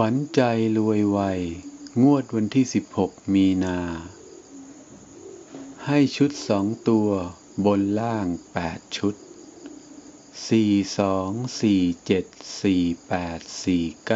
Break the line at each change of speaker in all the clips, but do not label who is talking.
ขวัญใจรวยไวงวดวันที่ 16 มีนา ให้ชุดสองตัวบนล่าง 8 ชุด 4 2 4 7 4 8 4 9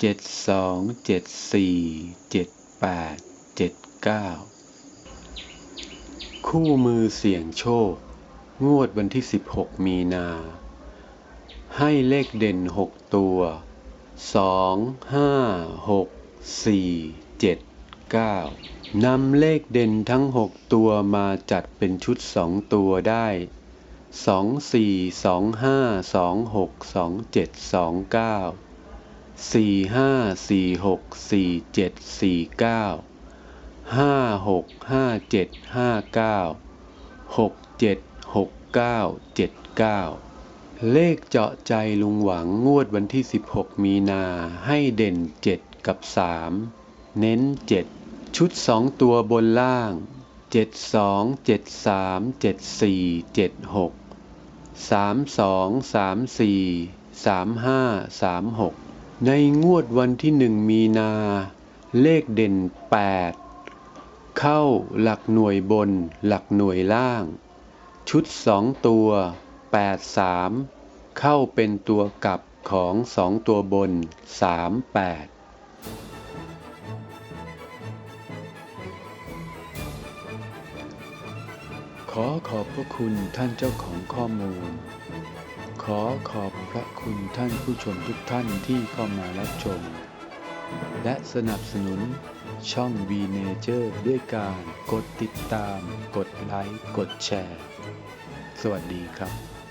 7 2 7 4 7 8 7 9 คู่มือเสี่ยงโชค งวดวันที่ 16 มีนา ให้เลขเด่น 6 ตัว สองห้าหกสี่เจ็ดเก้านำเลขเด่นทั้งหกตัวมาจัดเป็นชุดสองตัวได้สองสี่สองห้าสองหกสองเจ็ดสองเก้าสี่ห้าสี่หกสี่เจ็ดสี่เก้าห้าหกห้าเจ็ดห้าเก้าหกเจ็ดหกเก้าเจ็ดเก้า เลขเจาะใจลุงหวังงวดวันที่ 16 มีนาให้เด่น 7 กับ 3 เน้น 7 ชุด 2 ตัวบนล่าง 72 73 74 76 32 34 35 36 ในงวดวันที่ 1 มีนา เลขเด่น 8 เข้าหลักหน่วยบนหลักหน่วยล่าง ชุด 2 ตัว 83 เข้าเป็นตัวกลับของสองตัวบน 38ขอขอบพระคุณท่านเจ้าของข้อมูล ขอขอบพระคุณท่านผู้ชมทุกท่านที่เข้ามารับชม และสนับสนุนช่อง V Nature ด้วยการกดติดตาม กดไลค์ กดแชร์ สวัสดีครับ